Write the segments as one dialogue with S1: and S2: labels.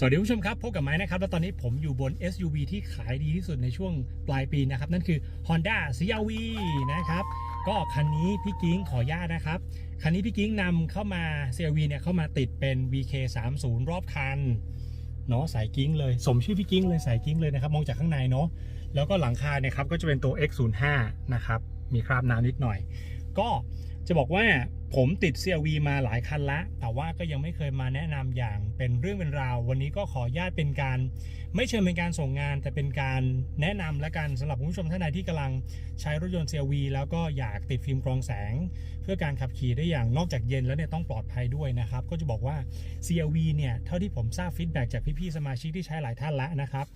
S1: สวัสดีผู้ชมครับ พบกับไม้นะครับ แล้วตอนนี้ผมอยู่บน SUV ที่ขายดีที่สุดในช่วงปลายปีนะครับ นั่นคือ Honda CR-V นะครับ ก็คันนี้พี่กิ้งขออนุญาตนะครับ คันนี้พี่กิ้งนำเข้ามา CR-V เนี่ยเข้ามาติดเป็น VK30 รอบคันเนาะสายกิ้งเลย สมชื่อพี่กิ้งเลยสายกิ้งเลยนะครับ มองจากข้างในเนาะแล้วก็หลังคาเนี่ยครับก็จะเป็นตัว X05 นะครับมีคราบน้ำนิดหน่อย ก็จะบอกว่า ผมติด CRV มาหลายคันละ แต่ว่าก็ยังไม่เคยมาแนะนำอย่างเป็นเรื่องเป็นราว วันนี้ก็ขอญาตเป็นการ ไม่เชิงเป็นการส่งงาน แต่เป็นการแนะนำและกันสำหรับคุณผู้ชมท่านใดที่กำลังใช้รถยนต์ CRV แล้วก็อยากติดฟิล์มกรองแสง เพื่อการขับขี่ได้อย่างนอกจากเย็นแล้วเนี่ยต้องปลอดภัยด้วยนะครับ ก็จะบอกว่า CRV เนี่ยเท่าที่ผมทราบฟีดแบ็จากพี่ๆสมาชิกที่ใช้หลายท่านล้วนะครับ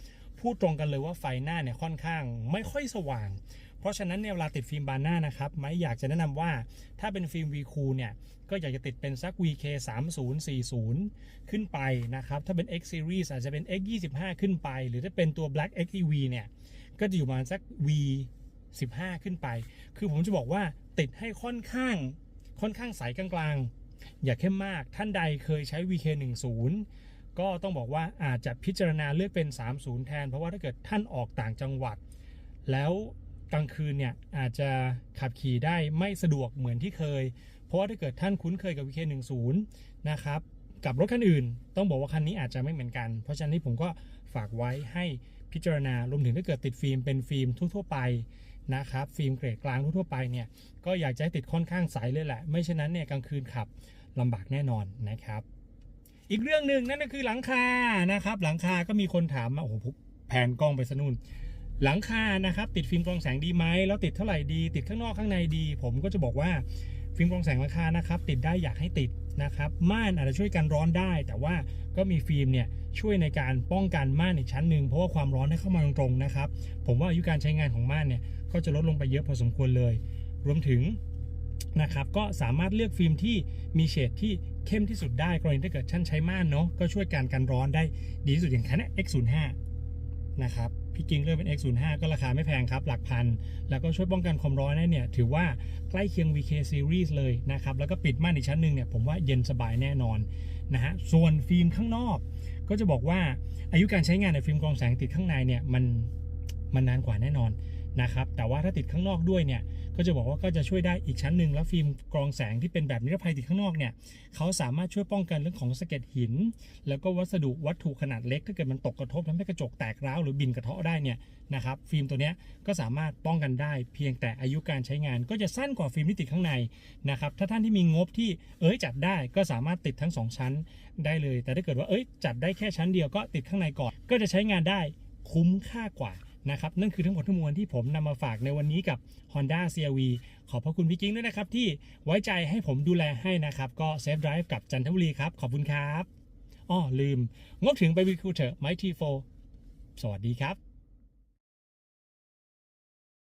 S1: พูดตรงกันเลยว่าไฟหน้าเนี่ยค่อนข้างไม่ค่อยสว่าง เพราะฉะนั้นเนี่ยเวลาติดฟิล์มบานหน้านะครับไม่อยากจะแนะนำว่าถ้าเป็นฟิล์ม V Cool เนี่ยก็อยากจะติดเป็นสัก VK 3 0 4 0 ขึ้นไปนะครับ ถ้าเป็น X Series อาจจะเป็น X 25ขึ้นไป หรือถ้าเป็นตัว Black XEV เนี่ยก็จะอยู่ประมาณสัก V 15 ขึ้นไป คือผมจะบอกว่าติดให้ค่อนข้างค่อนข้างใสกลางๆ อย่าเข้มมาก ท่านใดเคยใช้ VK 10ก็ต้องบอกว่าอาจจะพิจารณาเลือกเป็น 30 แทน เพราะว่าถ้าเกิดท่านออกต่างจังหวัด แล้ว กลางคืนเนี่ยอาจจะขับขี่ได้ไม่สะดวกเหมือนที่เคย เพราะว่าถ้าเกิดท่านคุ้นเคยกับ VK10 นะครับกับรถคันอื่น ต้องบอกว่าคันนี้อาจจะไม่เหมือนกัน เพราะฉะนั้นผมก็ฝากไว้ให้พิจารณารวมถึงถ้าเกิดติดฟิล์มเป็นฟิล์มทั่ว ๆ ไปนะครับฟิล์มเกรดกลางทั่วไปเนี่ยก็อยากจะให้ติดค่อนข้างใสเลยแหละ ไม่เช่นนั้นเนี่ยกลางคืนขับลำบากแน่นอนนะครับ อีกเรื่องหนึ่งนั่นก็คือหลังคานะครับหลังคาก็มีคนถามมาโอ้โหแผนกล้องไปสนุน หลังคานะครับติดฟิล์มกรองแสงดีไหมแล้วติดเท่าไหร่ดี ติดข้างนอกข้างในดี ผมก็จะบอกว่าฟิล์มกรองแสงหลังคานะครับติดได้อยากให้ติดนะครับม่านอาจจะช่วยกันร้อนได้ แต่ว่าก็มีฟิล์มเนี่ยช่วยในการป้องกันม่านอีกชั้นหนึ่งเพราะว่าความร้อนให้เข้ามาตรงๆนะครับผมว่าอายุการใช้งานของม่านเนี่ยก็จะลดลงไปเยอะพอสมควรเลย รวมถึงนะครับก็สามารถเลือกฟิล์มที่มีเฉดที่เข้มที่สุดได้กรณีถ้าเกิดท่านใช้ม่านเนาะก็ช่วยการกันร้อนได้ดีที่สุดอย่างคัน X05 นะครับพี่กิ้งเลือกเป็น X05 ก็ราคาไม่แพงครับ หลักพัน แล้วก็ช่วยป้องกันความร้อนได้เนี่ย ถือว่าใกล้เคียง VK Series เลยนะครับ แล้วก็ปิดม่านอีกชั้นหนึ่งเนี่ย ผมว่าเย็นสบายแน่นอนนะฮะ ส่วนฟิล์มข้างนอก ก็จะบอกว่าอายุการใช้งานในฟิล์มกรองแสงติดข้างในเนี่ย มันมันนานกว่าแน่นอน นะครับแต่ว่าถ้าติดข้างนอกด้วยเนี่ยก็จะบอกว่าก็จะช่วยได้อีกชั้นหนึ่งแล้วฟิล์มกรองแสงที่เป็นแบบนิรภัยติดข้างนอกเนี่ยเขาสามารถช่วยป้องกันเรื่องของสะเก็ดหิน แล้วก็วัสดุวัตถุขนาดเล็กถ้าเกิดมันตกกระทบทำให้กระจกแตกร้าวหรือบินกระเทาะได้เนี่ยนะครับฟิล์มตัวนี้ก็สามารถป้องกันได้ เพียงแต่อายุการใช้งานก็จะสั้นกว่าฟิล์มที่ติดข้างในนะครับถ้าท่านที่มีงบที่เอ้ยจัดได้ก็สามารถติดทั้งสองชั้นได้เลย แต่ถ้าเกิดว่าเอ้ยจัดได้แค่ชั้นเดียวก็ติดข้างในก่อน ก็จะใช้งานได้คุ้มค่ากว่า นะครับนั่นคือทั้งหมดทั้งมวลที่ผมนำมาฝากในวันนี้กับ Honda CRV ขอบพระคุณพี่กิ้งด้วยนะครับ ที่ไว้ใจให้ผมดูแลให้นะครับ ก็เซฟไดรฟ์กับจันทบุรีครับ ขอบคุณครับอ้อลืมงบถึงไปวิคูเถอะไมทีโฟสวัสดีครับ